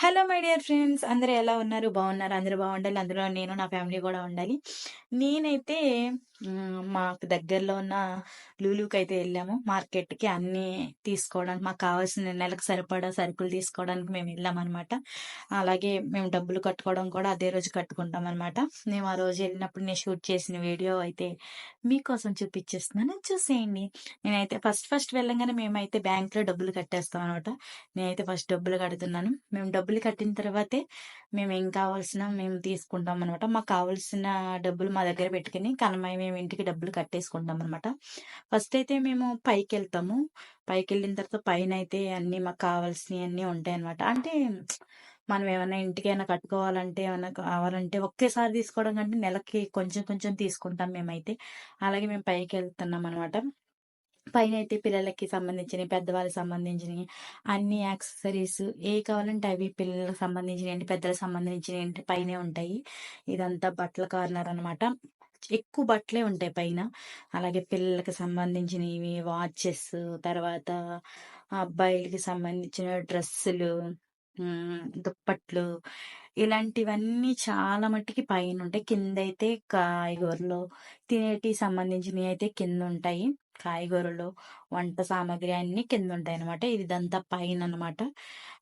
Hello my dear friends అందరూ ఎలా ఉన్నారు? బాగున్నారు? అందరూ బాగుండాలి. అందులో నేను నా ఫ్యామిలీ కూడా ఉండాలి. నేనైతే మాకు దగ్గరలో ఉన్న లూలుకి అయితే వెళ్ళాము. మార్కెట్కి అన్ని తీసుకోవడానికి మాకు కావాల్సిన నెలకు సరిపడా సరుకులు తీసుకోవడానికి మేము వెళ్ళామన్నమాట. అలాగే మేము డబ్బులు కట్టుకోవడం కూడా అదే రోజు కట్టుకుంటాం అనమాట మేము ఆ రోజు వెళ్ళినప్పుడు నేను షూట్ చేసిన వీడియో అయితే మీకోసం చూపించేస్తున్నాను చూసేయండి. నేనైతే ఫస్ట్ ఫస్ట్ వెళ్ళంగానే మేమైతే బ్యాంక్లో డబ్బులు కట్టేస్తాం అనమాట నేనైతే ఫస్ట్ డబ్బులు కడుతున్నాను. మేము డబ్బులు కట్టిన తర్వాతే మేము ఏం కావాల్సిన మేము తీసుకుంటాం అనమాట మాకు కావాల్సిన డబ్బులు మా దగ్గర పెట్టుకుని కనమై మేము ఇంటికి డబ్బులు కట్టేసుకుంటాం అనమాట ఫస్ట్ అయితే మేము పైకి వెళ్తాము పైకి వెళ్ళిన తర్వాత పైన అయితే అన్ని మాకు కావాల్సినవి అన్నీ ఉంటాయి అనమాట అంటే మనం ఏమైనా ఇంటికైనా కట్టుకోవాలంటే ఏమైనా కావాలంటే ఒకేసారి తీసుకోవడం కంటే నెలకి కొంచెం కొంచెం తీసుకుంటాం మేమైతే. అలాగే మేము పైకి వెళ్తున్నాం అనమాట పైన అయితే పిల్లలకి సంబంధించినవి పెద్దవాళ్ళకి సంబంధించినవి అన్ని యాక్సెసరీస్ ఏ కావాలంటే అవి పిల్లలకు సంబంధించినవి ఏంటి పెద్దలకు సంబంధించినవి ఏంటి పైనే ఉంటాయి. ఇదంతా బట్టల కార్నర్ అనమాట ఎక్కువ బట్టలే ఉంటాయి పైన. అలాగే పిల్లలకి సంబంధించినవి వాచెస్ తర్వాత అబ్బాయిలకి సంబంధించిన డ్రెస్సులు దుప్పట్లు ఇలాంటివన్నీ చాలా మట్టుకి పైన ఉంటాయి. కింద అయితే కాయగూరలు తినేటి సంబంధించినవి అయితే కింద ఉంటాయి. కాయగూరలు వంట సామాగ్రి అన్ని కింద ఉంటాయి అనమాట ఇదంతా పైన అనమాట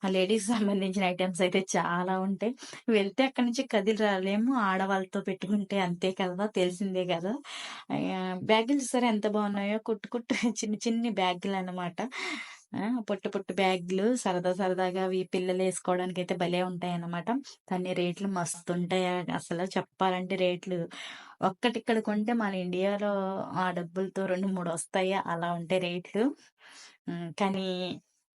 లేడీస్ సంబంధించిన ఐటమ్స్ అయితే చాలా ఉంటాయి. వెళ్తే అక్కడి నుంచి కదిలి రాలేము. ఆడవాళ్ళతో పెట్టుకుంటే అంతే కదా తెలిసిందే కదా. బ్యాగులు సరే ఎంత బాగున్నాయో? కుట్టు కుట్టు చిన్న చిన్ని బ్యాగులు అనమాట పొట్టు పొట్టు బ్యాగులు సరదా సరదాగా అవి పిల్లలు వేసుకోవడానికి అయితే భలే ఉంటాయి అన్నమాట దాని రేట్లు మస్తు ఉంటాయి అసలు చెప్పాలంటే రేట్లు ఒక్కటిక్కడ కొంటే మన ఇండియాలో ఆ డబ్బులతో రెండు మూడు వస్తాయి? అలా ఉంటాయి రేట్లు. కానీ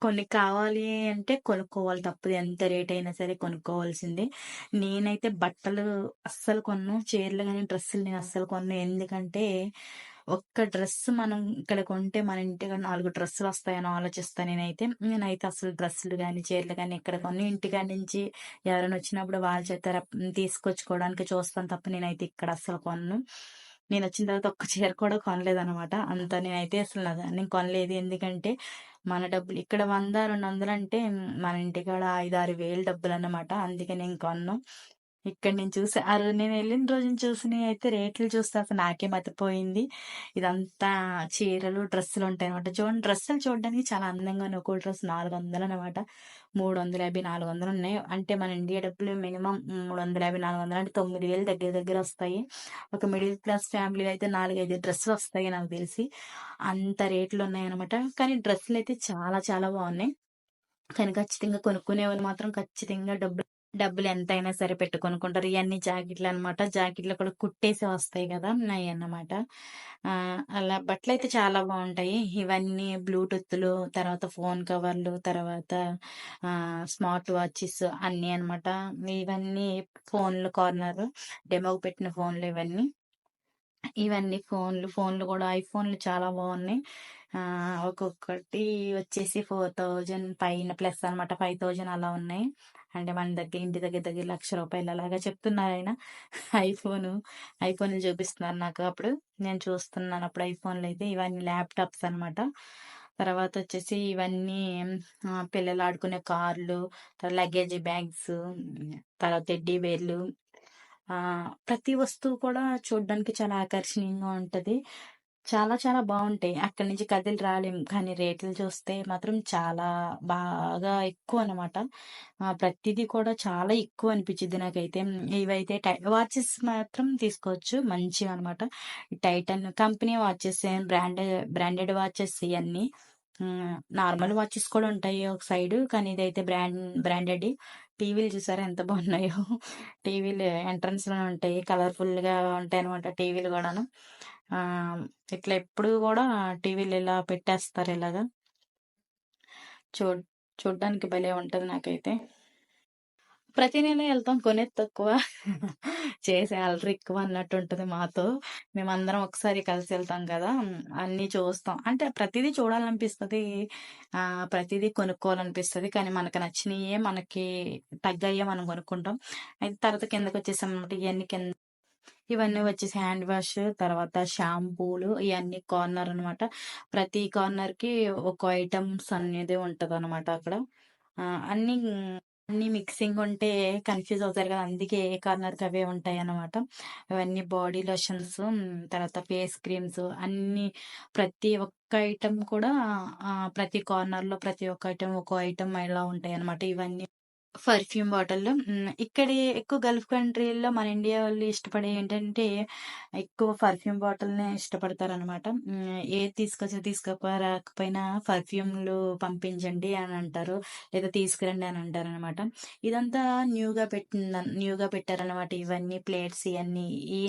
కొన్ని కావాలి అంటే కొనుక్కోవాలి తప్పదు. ఎంత రేట్ అయినా సరే కొనుక్కోవాల్సిందే. నేనైతే బట్టలు అస్సలు కొన్ను చీరలు కానీ డ్రెస్సులు నేను అస్సలు కొన్ను. ఎందుకంటే ఒక్క డ్రెస్ మనం ఇక్కడ కొంటే మన ఇంటికి నాలుగు డ్రెస్సులు వస్తాయని ఆలోచిస్తాను నేనైతే. నేనైతే అసలు డ్రెస్సులు కానీ చీరలు కానీ ఇక్కడ కొన్ని ఇంటికాడ నుంచి ఎవరైనా వచ్చినప్పుడు వాళ్ళ చేత తీసుకొచ్చుకోవడానికి చూస్తాను తప్ప నేనైతే ఇక్కడ అసలు కొన్ను. నేను వచ్చిన తర్వాత ఒక్క చీర కూడా కొనలేదు అనమాట అంత నేనైతే అసలు నేను కొనలేదు. ఎందుకంటే మన డబ్బులు ఇక్కడ వంద రెండు వందలు అంటే మన ఇంటికాడ ఐదు ఆరు వేలు డబ్బులు అన్నమాట. అందుకే నేను కొన్నాను ఇక్కడ నేను చూసి ఆ రోజు నేను వెళ్ళిన రోజు చూసిన అయితే రేట్లు చూస్తే అసలు నాకే మతిపోయింది. ఇదంతా చీరలు డ్రెస్సులు ఉంటాయి అనమాట చూడండి డ్రెస్సులు చూడడానికి చాలా అందంగా ఉన్నాయి ఒక్కో డ్రెస్ నాలుగు వందలు అనమాట మూడు వందల యాభై నాలుగు వందలు ఉన్నాయి. అంటే మన ఇండియా డబ్బులు మినిమం మూడు వందల యాభై నాలుగు వందలు అంటే తొమ్మిది వేలు దగ్గర దగ్గర వస్తాయి. ఒక మిడిల్ క్లాస్ ఫ్యామిలీ అయితే నాలుగైదు డ్రెస్సులు వస్తాయి నాకు తెలిసి. అంత రేట్లు ఉన్నాయి అనమాట కానీ డ్రెస్సులు అయితే చాలా చాలా బాగున్నాయి. కానీ ఖచ్చితంగా కొనుక్కునే వాళ్ళు మాత్రం ఖచ్చితంగా డబ్బులు డబ్బులు ఎంతైనా సరే పెట్టుకొనుకుంటారు. ఇవన్నీ జాకెట్లు అనమాట జాకెట్లు కూడా కుట్టేసి వస్తాయి కదా ఉన్నాయి అన్నమాట. అలా బట్టలు అయితే చాలా బాగుంటాయి. ఇవన్నీ బ్లూటూత్లు తర్వాత ఫోన్ కవర్లు తర్వాత స్మార్ట్ వాచెస్ అన్నీ అన్నమాట. ఇవన్నీ ఫోన్లు కార్నర్ డెమోకి పెట్టిన ఫోన్లు ఇవన్నీ. ఇవన్నీ ఫోన్లు ఫోన్లు కూడా ఐఫోన్లు చాలా బాగున్నాయి. ఒక్కొక్కటి వచ్చేసి ఫోర్ థౌజండ్ పైన ప్లస్ అనమాట ఫైవ్ థౌజండ్ అలా ఉన్నాయి. అంటే మన దగ్గర ఇంటి దగ్గర దగ్గర లక్ష రూపాయలు అలాగా చెప్తున్నారు ఆయన. ఐఫోన్ ఐఫోన్లు చూపిస్తున్నారు నాకు అప్పుడు. నేను చూస్తున్నాను అప్పుడు ఐఫోన్లు అయితే. ఇవన్నీ ల్యాప్టాప్స్ అన్నమాట. తర్వాత వచ్చేసి ఇవన్నీ పిల్లలు ఆడుకునే కార్లు తర్వాత లగేజ్ బ్యాగ్స్ తర్వాత టెడ్డీ వేర్లు ప్రతి వస్తువు కూడా చూడడానికి చాలా ఆకర్షణీయంగా ఉంటుంది. చాలా చాలా బాగుంటాయి అక్కడి నుంచి కదిలి రాలేం. కానీ రేట్లు చూస్తే మాత్రం చాలా బాగా ఎక్కువ అనమాట ప్రతిదీ కూడా చాలా ఎక్కువ అనిపించింది నాకైతే. ఇవైతే టై వాచెస్ మాత్రం తీసుకోవచ్చు. మంచివి అనమాట Titan company watches branded branded watches ఇవన్నీ నార్మల్ వాచెస్ కూడా ఉంటాయి ఒక సైడ్. కానీ ఇదైతే బ్రాండ్ బ్రాండెడ్ టీవీలు చూసారా? ఎంత బాగున్నాయో. టీవీలు ఎంట్రన్స్లో ఉంటాయి. కలర్ఫుల్గా ఉంటాయి అనమాట టీవీలు కూడాను. ఇట్లా ఎప్పుడు కూడా టీవీలు ఇలా పెట్టేస్తారు ఇలాగా. చూ చూడ్డానికి భలే ఉంటుంది నాకైతే. ప్రతి నెల వెళ్తాం కొనేది తక్కువ. చేసే అలరి ఎక్కువ అన్నట్టు ఉంటుంది మాతో. మేమందరం ఒకసారి కలిసి వెళ్తాం కదా అన్ని చూస్తాం. అంటే ప్రతిదీ చూడాలనిపిస్తుంది. ఆ ప్రతిదీ కొనుక్కోవాలనిపిస్తుంది. కానీ మనకు నచ్చినయే మనకి తగ్గయ్యే మనం కొనుక్కుంటాం. అయితే తర్వాత కిందకి వచ్చేసాం అనమాట ఇవన్నీ కింద ఇవన్నీ వచ్చేసి హ్యాండ్ వాష్ తర్వాత షాంపూలు ఇవన్నీ కార్నర్ అనమాట ప్రతి కార్నర్కి ఒక ఐటమ్స్ అనేది ఉంటది అనమాట అక్కడ అన్ని అన్ని మిక్సింగ్ ఉంటే కన్ఫ్యూజ్ అవుతారు కదా అందుకే ఏ కార్నర్కి అవే ఉంటాయి అన్నమాట. అవన్నీ బాడీ లోషన్స్ తర్వాత ఫేస్ క్రీమ్స్ అన్ని ప్రతి ఒక్క ఐటమ్ కూడా ప్రతి కార్నర్లో ప్రతి ఒక్క ఐటమ్ ఒక్కో ఐటమ్ ఇలా ఉంటాయి అన్నమాట ఇవన్నీ పర్ఫ్యూమ్ బాటిల్ ఇక్కడ ఎక్కువ గల్ఫ్ కంట్రీల్లో మన ఇండియా వాళ్ళు ఇష్టపడే ఏంటంటే ఎక్కువ పర్ఫ్యూమ్ బాటిల్నే ఇష్టపడతారనమాట ఏది తీసుకొచ్చి తీసుకురాకపోయినా పర్ఫ్యూమ్లు పంపించండి అని అంటారు లేదా తీసుకురండి అని అంటారు అనమాట ఇదంతా న్యూగా పెట్టింద న్యూగా పెట్టారనమాట ఇవన్నీ ప్లేట్స్ ఇవన్నీ. ఈ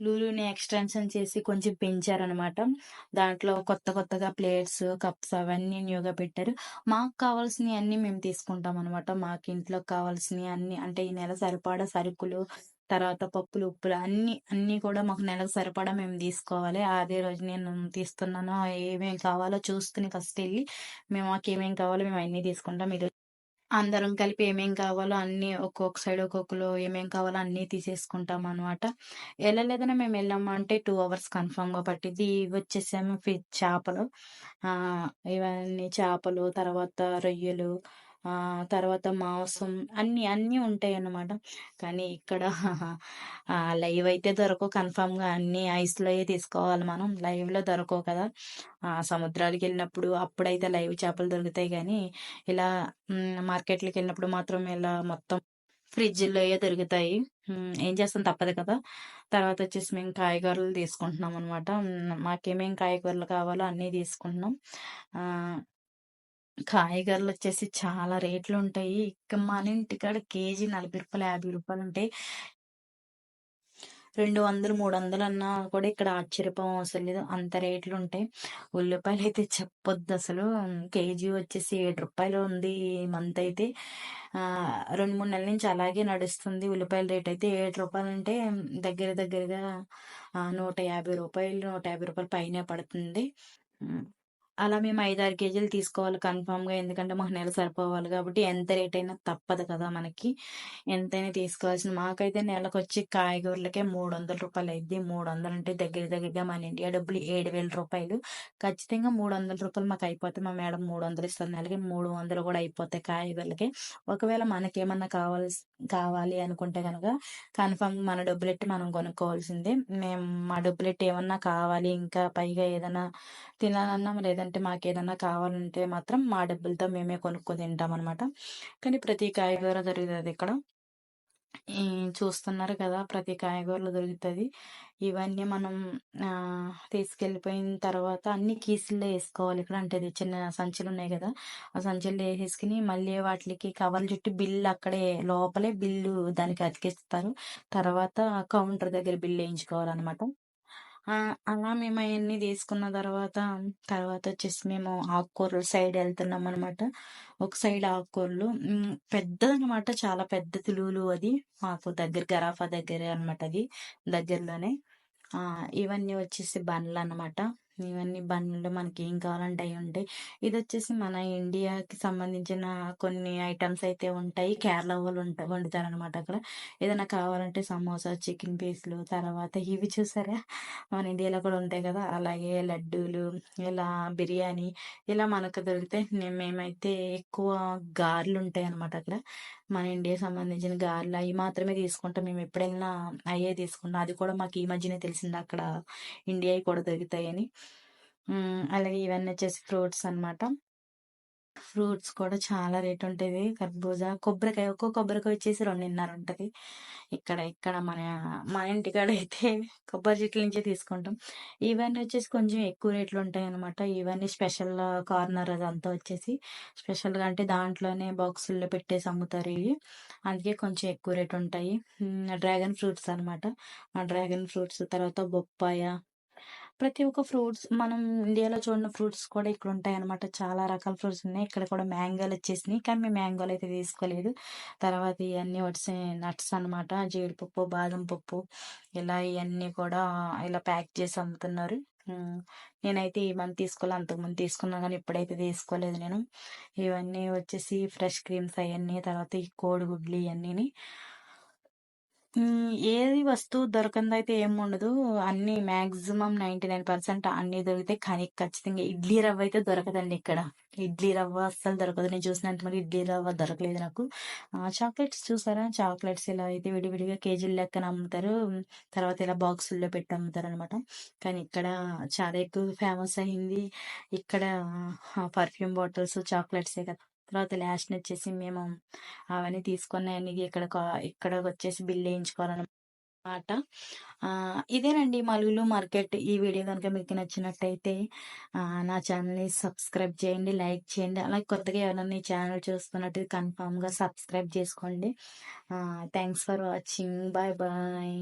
లూలుని ఎక్స్టెన్షన్ చేసి కొంచెం పెంచారనమాట. దాంట్లో కొత్త కొత్తగా ప్లేట్స్ కప్స్ అవన్నీ న్యూగా పెట్టారు. మాకు కావాల్సినవి అన్ని మేము తీసుకుంటాం అనమాట మాకు ఇంట్లో కావాల్సినవి అన్ని అంటే ఈ నెల సరిపడా సరుకులు తర్వాత పప్పులు ఉప్పులు అన్ని అన్ని కూడా మాకు నెలకు సరిపడా మేము తీసుకోవాలి. అదే రోజు నేను తీస్తున్నాను ఏమేమి కావాలో చూసుకుని ఫస్ట్ వెళ్ళి మేము మాకు ఏమేమి కావాలో మేము అన్ని తీసుకుంటాం. ఇది అందరం కలిపి ఏమేం కావాలో అన్ని ఒక్కొక్క సైడ్ ఒక్కొక్కరు ఏమేం కావాలో అన్నీ తీసేసుకుంటాం అనమాట వెళ్ళలేదనే మేము వెళ్ళాము అంటే టూ అవర్స్ కన్ఫామ్గా పట్టింది ఇవి వచ్చేసాము ఫిష్ చేపలు ఇవన్నీ చేపలు తర్వాత రొయ్యలు ఆ తర్వాత మాంసం అన్ని అన్ని ఉంటాయి అన్నమాట కానీ ఇక్కడ లైవ్ అయితే దొరకవు. కన్ఫామ్గా అన్ని ఐస్లో తీసుకోవాలి మనం? లైవ్లో దొరకవు కదా. సముద్రాలకు వెళ్ళినప్పుడు అప్పుడైతే లైవ్ చేపలు దొరుకుతాయి. కానీ ఇలా మార్కెట్లకు వెళ్ళినప్పుడు మాత్రం ఇలా మొత్తం ఫ్రిడ్జ్లో దొరుకుతాయి? ఏం చేస్తాం? తప్పదు కదా. తర్వాత వచ్చేసి మేము కాయగూరలు తీసుకుంటున్నాం అనమాట మాకేమేం కాయగూరలు కావాలో అన్నీ తీసుకుంటున్నాం. కాయగూరలు వచ్చేసి చాలా రేట్లు ఉంటాయి ఇక మన ఇంటికాడ కేజీ నలభై రూపాయలు యాభై రూపాయలు ఉంటాయి రెండు వందలు మూడు వందలు అన్నా కూడా ఇక్కడ ఆశ్చర్యపోవం అవసరం లేదు. అంత రేట్లు ఉంటాయి ఉల్లిపాయలు అయితే చెప్పొద్దు అసలు కేజీ వచ్చేసి ఏడు రూపాయలు ఉంది ఈ మంత్ అయితే. రెండు మూడు నెలల నుంచి అలాగే నడుస్తుంది. ఉల్లిపాయల రేట్ అయితే ఏడు రూపాయలు అంటే దగ్గర దగ్గరగా నూట యాభై రూపాయలు నూట యాభై రూపాయలు పైన పడుతుంది. అలా మేము ఐదు ఆరు కేజీలు తీసుకోవాలి కన్ఫామ్గా. ఎందుకంటే మాకు నెల సరిపోవాలి కాబట్టి ఎంత రేట్ అయినా తప్పదు కదా మనకి. ఎంతైనా తీసుకోవాల్సిన మాకైతే నెలకు వచ్చి కాయగూరలకే మూడు వందల రూపాయలు అయింది మూడు వందలు అంటే దగ్గర దగ్గరగా మన ఇండియా డబ్బులు ఏడు వేల రూపాయలు. ఖచ్చితంగా మూడు వందల రూపాయలు మాకు అయిపోతాయి. మా మేడం మూడు వందలు ఇస్తుంది. నెలకి మూడు వందలు కూడా అయిపోతాయి కాయగూరలకి. ఒకవేళ మనకేమన్నా కావాలి కావాలి అనుకుంటే కనుక కన్ఫామ్ మన డబ్బులెట్టి మనం కొనుక్కోవాల్సిందే. మేము మా డబ్బులెట్టి ఏమన్నా కావాలి ఇంకా పైగా ఏదైనా తినాలన్నా లేదంటే అంటే మాకు ఏదన్నా కావాలంటే మాత్రం మా డబ్బులతో మేమే కొనుక్కొని తింటాం అనమాట కానీ ప్రతి కాయగూర దొరుకుతుంది ఇక్కడ. చూస్తున్నారు కదా ప్రతి కాయగూరలు దొరుకుతుంది. ఇవన్నీ మనం తీసుకెళ్ళిపోయిన తర్వాత అన్ని కీసుల్లో వేసుకోవాలి ఇక్కడ. అంటే చిన్న సంచులు ఉన్నాయి కదా. ఆ సంచుల్లో వేసేసుకుని మళ్ళీ వాటికి కవర్లు చుట్టి బిల్లు అక్కడే లోపలే బిల్లు దానికి అతికిస్తారు. తర్వాత కౌంటర్ దగ్గర బిల్లు వేయించుకోవాలన్నమాట. అలా మేము అవన్నీ తీసుకున్న తర్వాత, తర్వాత వచ్చేసి మేము ఆకుకూరల సైడ్ వెళ్తున్నాం అనమాట. ఒక సైడ్ ఆకుకూరలు పెద్దదనమాట. చాలా పెద్ద తులువులు అది. మాకు దగ్గర గరాఫా దగ్గరే అనమాట అది. దగ్గరలోనే. ఇవన్నీ వచ్చేసి బండ్లు అనమాట ఇవన్నీ బండ్లు మనకి ఏం కావాలంటే అవి ఉంటాయి. ఇది వచ్చేసి మన ఇండియాకి సంబంధించిన కొన్ని ఐటమ్స్ అయితే ఉంటాయి. కేరళ వాళ్ళు వండుతారు అనమాట అక్కడ. ఏదైనా కావాలంటే సమోసా, చికెన్ పీస్‌లు తర్వాత ఇవి చూసారా? మన ఇండియాలో కూడా ఉంటాయి కదా! అలాగే లడ్డూలు, ఇలా బిర్యానీ ఇలా మనకు దొరికితే మేమైతే ఎక్కువ గారెలు ఉంటాయి అనమాట అక్కడ. మన ఇండియాకి సంబంధించిన గారెలు అవి మాత్రమే తీసుకుంటాం. మేము ఎప్పుడైనా అయ్యే తీసుకుంటాం. అది కూడా మాకు ఈ మధ్యనే తెలిసింది అక్కడ ఇండియా కూడా దొరుకుతాయని. అలాగే ఇవన్నీ వచ్చేసి ఫ్రూట్స్ అనమాట. ఫ్రూట్స్ కూడా చాలా రేట్ ఉంటుంది. కర్బూజా కొబ్బరికాయ ఒక్కో కొబ్బరికాయ వచ్చేసి రెండున్నర ఉంటుంది. ఇక్కడ ఇక్కడ మన మా ఇంటికాడ అయితే కొబ్బరి చెట్ల నుంచే తీసుకుంటాం. ఇవన్నీ వచ్చేసి కొంచెం ఎక్కువ రేట్లు ఉంటాయి అనమాట ఇవన్నీ స్పెషల్ కార్నర్ అదంతా వచ్చేసి స్పెషల్గా అంటే దాంట్లోనే బాక్సుల్లో పెట్టేసి అమ్ముతారు ఇవి. అందుకే కొంచెం ఎక్కువ రేట్ ఉంటాయి. డ్రాగన్ ఫ్రూట్స్ అనమాట ఆ డ్రాగన్ ఫ్రూట్స్ తర్వాత బొప్పాయ ప్రతి ఒక్క ఫ్రూట్స్ మనం ఇండియాలో చూడిన ఫ్రూట్స్ కూడా ఇక్కడ ఉంటాయి అనమాట చాలా రకాల ఫ్రూట్స్ ఉన్నాయి. ఇక్కడ కూడా మ్యాంగోలు వచ్చేసినాయి. కానీ మేము మ్యాంగోలు అయితే తీసుకోలేదు. తర్వాత ఇవన్నీ వచ్చి నట్స్ అనమాట జీడిపప్పు బాదం పప్పు ఇలా ఇవన్నీ కూడా ఇలా ప్యాక్ చేసి అమ్ముతున్నారు. నేనైతే ఈ మంత్ తీసుకోవాలి అంతకుముందు తీసుకున్నాను కానీ ఇప్పుడైతే తీసుకోలేదు నేను. ఇవన్నీ వచ్చేసి ఫ్రెష్ క్రీమ్స్ అవన్నీ తర్వాత ఈ కోడిగుడ్లు ఇవన్నీ ఏది వస్తువు దొరకందయితే ఏముండదు. అన్ని మాక్సిమం 99% అన్నీ దొరుకుతాయి. కానీ ఖచ్చితంగా ఇడ్లీ రవ్వ అయితే దొరకదండి ఇక్కడ. ఇడ్లీ రవ్వ అస్సలు దొరకదు. నేను చూసినంత మరి ఇడ్లీ రవ్వ దొరకలేదు నాకు. చాక్లెట్స్ చూసారా? చాక్లెట్స్ ఇలా అయితే విడివిడిగా కేజీల లెక్కన అమ్ముతారు. తర్వాత ఇలా బాక్సుల్లో పెట్టి అమ్ముతారనమాట. కానీ ఇక్కడ చాలా ఎక్కువ ఫేమస్ అయింది. ఇక్కడ పర్ఫ్యూమ్ బాటిల్స్, చాక్లెట్సే కదా! తర్వాత లాస్ట్‌నొచ్చేసి మేము అవన్నీ తీసుకున్నాయని ఇక్కడ కా బిల్ వేయించుకోవాలని మాట ఇదేనండి మలుగులు మార్కెట్. ఈ వీడియో కనుక మీకు నచ్చినట్టయితే నా ఛానల్‌ని సబ్స్క్రైబ్ చేయండి, లైక్ చేయండి. అలాగే కొత్తగా ఎవరైనా ఈ ఛానల్ చూస్తున్నట్టు కన్ఫామ్గా సబ్స్క్రైబ్ చేసుకోండి. Thanks for watching. Bye bye.